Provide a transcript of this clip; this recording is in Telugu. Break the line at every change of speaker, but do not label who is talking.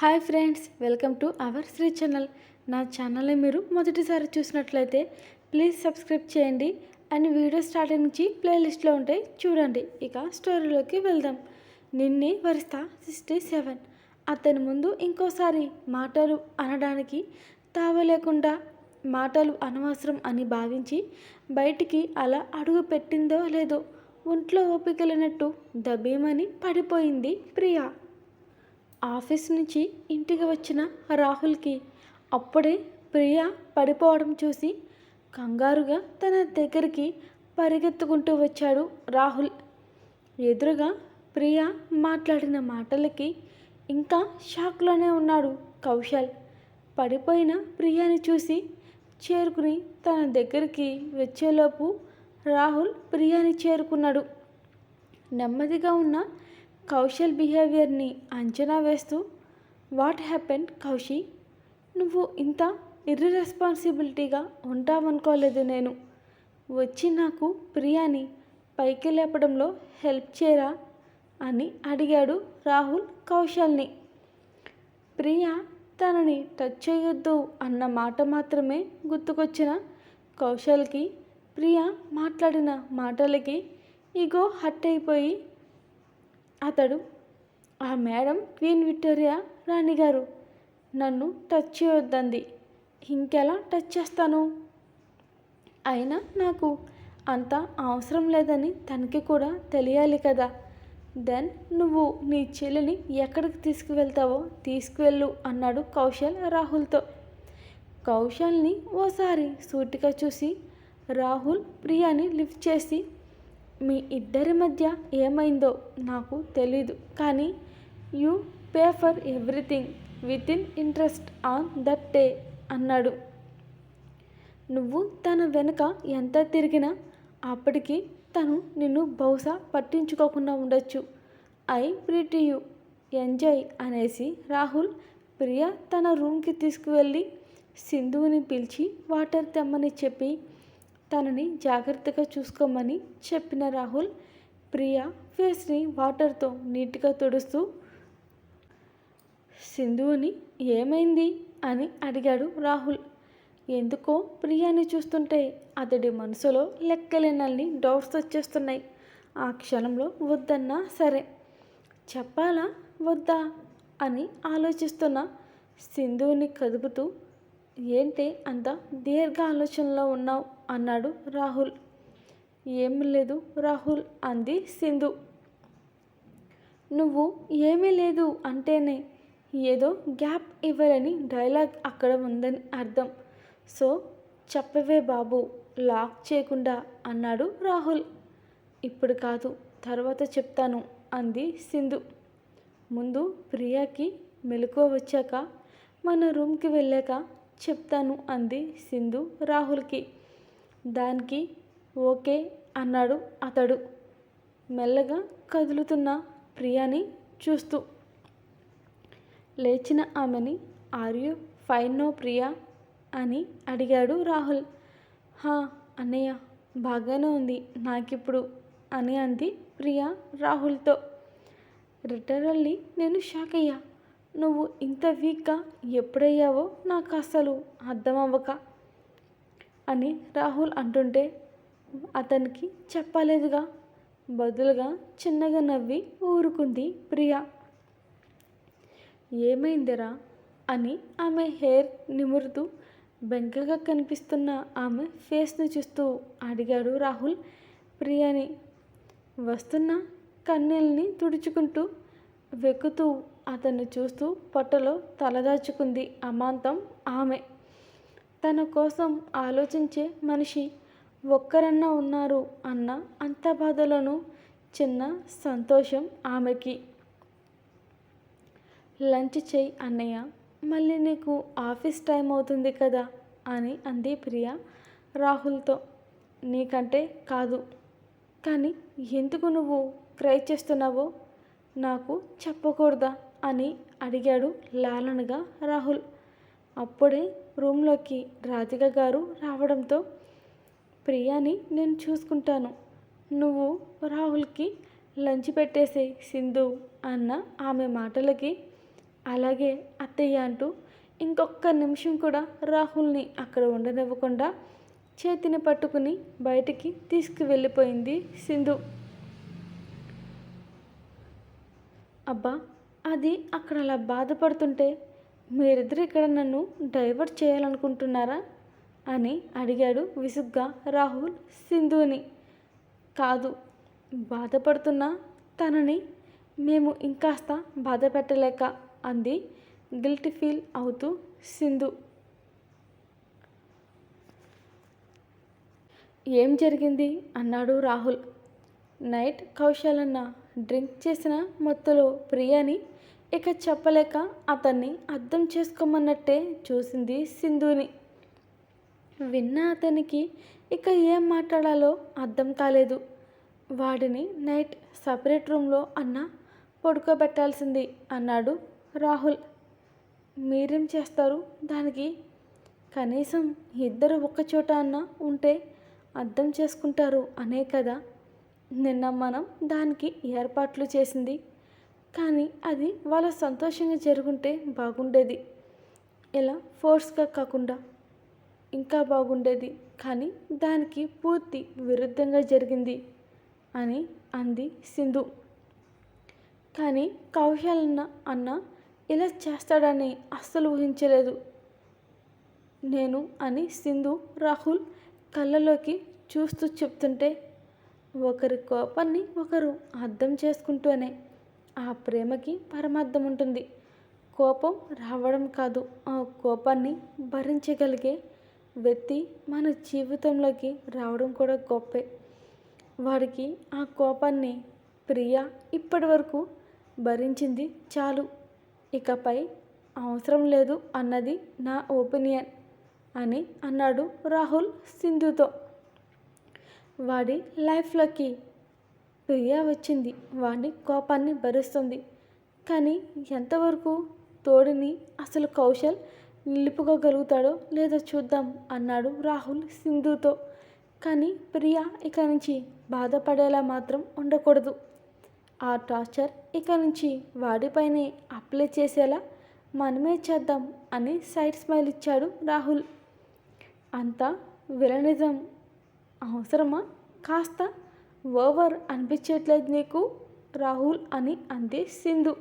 Hi friends welcome to our Sri channel. నా ఛానల్ని మీరు మొదటిసారి చూసినట్లయితే ప్లీజ్ సబ్స్క్రైబ్ చేయండి అండ్ వీడియో స్టార్టింగ్ నుంచి ప్లేలిస్ట్లో ఉంటాయి చూడండి. ఇక స్టోరీలోకి వెళ్దాం. నిన్నే వరిస్తా సిక్స్టీ సెవెన్. అతని ముందు ఇంకోసారి మాటలు అనడానికి తావలేకుండా మాటలు అనవసరం అని భావించి బయటికి అలా అడుగు పెట్టిందో లేదో ఒంట్లో ఓపిక లేనట్టు దబేమని పడిపోయింది ప్రియా. ఆఫీస్ నుంచి ఇంటికి వచ్చిన రాహుల్కి అప్పుడే ప్రియ పడిపోవడం చూసి కంగారుగా తన దగ్గరికి పరిగెత్తుకుంటూ వచ్చాడు రాహుల్. ఎదురుగా ప్రియ మాట్లాడిన మాటలకి ఇంకా షాక్లోనే ఉన్నాడు కౌశల్. పడిపోయిన ప్రియాని చూసి చేరుకుని తన దగ్గరికి వచ్చేలోపు రాహుల్ ప్రియాని చేరుకున్నాడు. నెమ్మదిగా ఉన్న కౌశల్ బిహేవియర్ని అంచనా వేస్తూ వాట్ హ్యాపెన్ కౌశి? నువ్వు ఇంత ఇర్రెస్పాన్సిబిలిటీగా ఉంటావనుకోలేదు నేను. వచ్చి నాకు ప్రియాని పైకి లేపడంలో హెల్ప్ చేయరా అని అడిగాడు రాహుల్ కౌశల్ని. ప్రియా తనని టచ్ చేయొద్దు అన్న మాట మాత్రమే గుర్తుకొచ్చిన కౌశల్కి ప్రియా మాట్లాడిన మాటలకి ఇగో హట్ అయిపోయి అతడు ఆ మేడం క్వీన్ విక్టోరియా రాణి గారు నన్ను టచ్ చేయొద్దంది. ఇంకెలా టచ్ చేస్తాను? అయినా నాకు అంత అవసరం లేదని తనకి కూడా తెలియాలి కదా. దెన్ నువ్వు నీ చెల్లిని ఎక్కడికి తీసుకువెళ్తావో తీసుకువెళ్ళు అన్నాడు కౌశల్ రాహుల్తో. కౌశల్ని ఓసారి సూటిగా చూసి రాహుల్ ప్రియాని లిఫ్ట్ చేసి మీ ఇద్దరి మధ్య ఏమైందో నాకు తెలీదు కానీ you pay for everything with in interest on that day అన్నాడు. నువ్వు తన వెనుక ఎంత తిరిగినా అప్పటికి తను నిన్ను బహుశా పట్టించుకోకుండా ఉండొచ్చు. ఐ ప్రీటి యూ ఎంజాయ్ అనేసి రాహుల్ ప్రియ తన రూమ్కి తీసుకువెళ్ళి సింధువుని పిలిచి వాటర్ తెమ్మని చెప్పి తనని జాగ్రత్తగా చూసుకోమని చెప్పిన రాహుల్ ప్రియా ఫేస్ని వాటర్తో నీట్గా తుడుస్తూ సింధువుని ఏమైంది? అని అడిగాడు రాహుల్. ఎందుకో ప్రియాని చూస్తుంటే అతడి మనసులో లెక్కలేనల్ని డౌట్స్ వచ్చేస్తున్నాయి. ఆ క్షణంలో వద్దన్నా సరే. చెప్పాలా? వద్దా? అని ఆలోచిస్తున్న. సింధువుని కదుపుతూ ఏంటి అంత దీర్ఘ ఆలోచనలో ఉన్నావు? అన్నాడు రాహుల్. ఏం లేదు రాహుల్ అంది సింధు. నువ్వు ఏమీ లేదు అంటేనే ఏదో గ్యాప్ ఇవ్వరని డైలాగ్ అక్కడ ఉందని అర్థం. సో చెప్పవే బాబు లాక్ చేయకుండా అన్నాడు రాహుల్. ఇప్పుడు కాదు తర్వాత చెప్తాను అంది సింధు. ముందు ప్రియాకి మెలకువ వచ్చాక మన రూమ్కి వెళ్ళాక చెప్తాను అంది సింధు రాహుల్కి. దానికి ఓకే అన్నాడు అతడు. మెల్లగా కదులుతున్న ప్రియాని చూస్తూ. లేచిన ఆమెని are you fine no Priya? అని అడిగాడు రాహుల్. హా అన్నయ్య బాగానే ఉంది నాకిప్పుడు అని అంది ప్రియా రాహుల్తో. రిటరల్లీ నేను షాక్ అయ్యా నువ్వు ఇంత వీక్గా ఎప్పుడయ్యావో నాకు అసలు అర్థం అవ్వక అని రాహుల్ అంటుంటే అతనికి చెప్పలేదుగా. బదులుగా చిన్నగా నవ్వి ఊరుకుంది ప్రియా. ఏమైందిరా? అని ఆమె హెయిర్ నిమురుతూ బెంకగా కనిపిస్తున్న ఆమె ఫేస్ని చూస్తూ అడిగాడు రాహుల్ ప్రియాని. వస్తున్న కన్నీళ్ళని తుడుచుకుంటూ వెక్కుతూ అతన్ని చూస్తూ పొట్టలో తలదాచుకుంది అమాంతం ఆమె. తన కోసం ఆలోచించే మనిషి ఒక్కరన్నా ఉన్నారు అన్న అంత బాధలను చిన్న సంతోషం ఆమెకి. లంచ్ చేయి అన్నయ్య మళ్ళీ నీకు ఆఫీస్ టైం అవుతుంది కదా అని అంది ప్రియ రాహుల్తో. నీకంటే కాదు కానీ ఎందుకు నువ్వు ట్రై చేస్తున్నావో నాకు చెప్పకూడదా అని అడిగాడు లాలనగా రాహుల్. అప్పుడే రూమ్లోకి రాధిక గారు రావడంతో ప్రియాని నేను చూసుకుంటాను. నువ్వు రాహుల్కి లంచ్ పెట్టేసే సింధు అన్న ఆమె మాటలకి అలాగే అత్తయ్య అంటూ ఇంకొక నిమిషం కూడా రాహుల్ని అక్కడ ఉండనివ్వకుండా చేతిని పట్టుకుని బయటికి తీసుకువెళ్ళిపోయింది సింధు. అబ్బా అది అక్కడ అలా బాధపడుతుంటే మీరిద్దరు ఇక్కడ నన్ను డైవర్ట్ చేయాలనుకుంటున్నారా? అని అడిగాడు విసుగ్గా రాహుల్ సింధుని కాదు బాధపడుతున్న తనని మేము ఇంకాస్త బాధ పెట్టలేక అంది గిల్ట్ ఫీల్ అవుతూ సింధు. ఏం జరిగింది? అన్నాడు రాహుల్. నైట్ కౌశలన్న డ్రింక్ చేసిన మొత్తంలో ప్రియాని ఇక చెప్పలేక అతన్ని అర్థం చేసుకోమన్నట్టే చూసింది సింధుని. విన్న అతనికి ఇక ఏం మాట్లాడాలో అర్థం కాలేదు. వాడిని నైట్ సపరేట్ రూమ్లో అన్న పడుకోబెట్టాల్సింది అన్నాడు రాహుల్. మీరేం చేస్తారు? దానికి కనీసం ఇద్దరు చోట అన్న ఉంటే అర్థం చేసుకుంటారు అనే కదా. నిన్న మనం దానికి ఏర్పాట్లు చేసింది కానీ అది వాళ్ళ సంతోషంగా జరుగుంటే బాగుండేది. ఇలా ఫోర్స్గా కాకుండా. ఇంకా బాగుండేది. కానీ దానికి పూర్తి విరుద్ధంగా జరిగింది అని అంది సింధు. కానీ కౌశలన్న అన్న ఇలా చేస్తాడని అస్సలు ఊహించలేదు. నేను అని సింధు రాహుల్ కళ్ళలోకి చూస్తూ చెప్తుంటే ఒకరి కోపాన్ని ఒకరు అర్థం చేసుకుంటూనే ఆ ప్రేమకి పరమార్థం ఉంటుంది కోపం రావడం కాదు. ఆ కోపాన్ని భరించగలిగే వ్యక్తి మన జీవితంలోకి రావడం కూడా గొప్పే. వాడికి ఆ కోపాన్ని ప్రియ ఇప్పటి వరకు భరించింది చాలు. ఇకపై అవసరం లేదు అన్నది నా ఒపీనియన్ అని అన్నాడు రాహుల్ సింధుతో. వాడి లైఫ్లోకి ప్రియా వచ్చింది. వాడి కోపాన్ని భరిస్తుంది. కానీ ఎంతవరకు తోడిని అసలు కౌశల్ నిలుపుకోగలుగుతాడో లేదో చూద్దాం అన్నాడు రాహుల్ సింధుతో. కానీ ప్రియా ఇక నుంచి బాధపడేలా మాత్రం ఉండకూడదు. ఆ టార్చర్ ఇక నుంచి వాడిపైనే అప్లై చేసేలా మనమే చేద్దాం అని సైడ్ స్మైల్ ఇచ్చాడు రాహుల్. అంతా విలనిజం అవసరమా? కాస్త ఓవర్ అనిపించట్లేదు నీకు? రాహుల్ అని అంది సింధు.